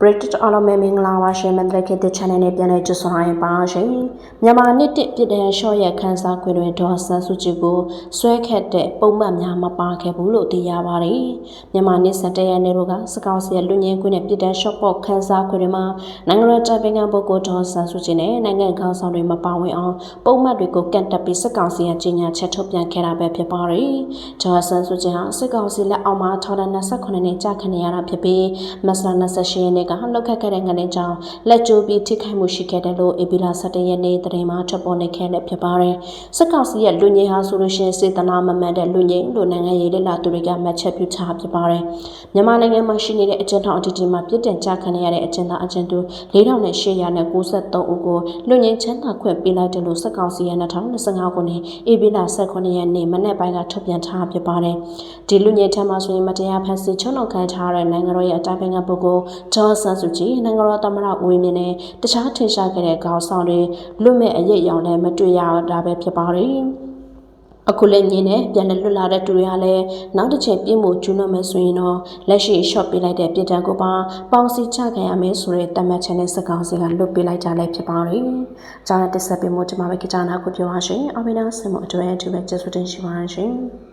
British အားလုံးပဲမင်္ဂလာပါရှင်မန္တလေးခေတ်သစ် channel နဲ့ပြန်လည်ကြိုဆိုရပါရှင်မြန်မာနှစ်တစ်ပြည်တဲ့ရှော့ရဲ့ခန်းစားခွင့်တွင်ဒေါ်ဆန်းစုကြည်ကိုဆွဲခတ်တဲ့ပုံမှန်များမပါခဲ့ဘူးလို့သိရပါတယ်မြန်မာနှစ်စတဲ့ရက်နေ့တို့ကစကောက်စီရဲ့လူငင်းခွင့်နဲ့ပြည်တဲ့ရှော့ပေါ့ခန်းစားခွင့်တွေမှာနိုင်ငံတော်တိုင်ပင်ခံပုဂ္ဂိုလ်ဒေါ်ဆန်းစုကြည်နဲ့နိုင်ငံခေါင်းဆောင်တွေမပါဝင်အောင်ပုံမှန်တွေကိုကန့်တက်ပြီးစကောက်စီရဲ့ကြီးညာချက်ထုတ်ပြန်ခဲ့တာပဲဖြစ်ပါတယ်ဒေါ်ဆန်းစုကြည်ဟာစကောက်စီလက်အောက်မှာထောင်ဒဏ်28နှစ်ကြာခဏရတာဖြစ်ပြီးမဆလာ28ရက်နေ့ကလှုပ်ခတ်ခဲ့တဲ့ငနေကြောင်းလက်ကျိုးပြီးထိခိုက်မှုရှိခဲ့တယ်လို့အေပီလာ17ရက်နေ့သတင်းမှာထွက်ပေါ်နေခဲ့တဲ့ဖြစ်ပါတယ်။စကောက်စီရဲ့လူငယ်ဟာဆိုလို့ရှိရင်စေတနာမမှန်တဲ့လူငယ်လို့နိုင်ငံရေးလက်လာသူတွေကမှတ်ချက်ပြုထားဖြစ်ပါတယ်။မြန်မာနိုင်ငံမှာရှိနေတဲ့အကျဉ်းထောင်အတီတီမှာပြစ်ဒဏ်ကြခံရတဲ့အကျဉ်းသားအကျဉ်းသူ4893ဦးကိုလူငယ်ချမ်းသာခွင့်ပေးလိုက်တယ်လို့စကောက်စီရဲ့2025ခုနှစ်အေပီလာ18ရက်နေ့မနေ့ပိုင်းကထုတ်ပြန်ထားဖြစ်ပါတယ်။ဒီလူငယ်ထံမှာဆိုရင်မတရားဖန်ဆီးချုံနှောင်ခံထားတဲ့နိုင်ငံတော်ရဲ့အတိုင်းပင်ခံပုဂ္ဂိုလ်ဂျော့ဆန်စုကြည်နိုင်ငံတော်သမ္မတဦးဝင်းမြင့်နဲ့တခြားထင်ရှားခဲ့တဲ့ခေါင်းဆောင်တွေလွတ်မဲ့အရေးအယောင်လည်းမတွေ့ရတာပဲဖြစ်ပါတယ်။အခုလည်းညင်းနဲ့ပြန်လည်လွတ်လာတဲ့သူတွေကလည်းနောက်တစ်ချိန်ပြင်းမှုကျူးလွန်မယ်ဆိုရင်တော့လက်ရှိ short ပေးလိုက်တဲ့ပြည်တံကိုပါပေါင်စီချခံရမယ်ဆိုတဲ့တမတ်ချန်တဲ့စကောင်းစီကလွတ်ပေးလိုက်ကြလည်းဖြစ်ပါတယ်။ဂျာတက်ဆက်ပေးမှုကျွန်မပဲကြနာကိုပြောပါရှင်။အမေနာဆင်မအတွဲအတူပဲကျေးဇူးတင်ရှိပါရှင်။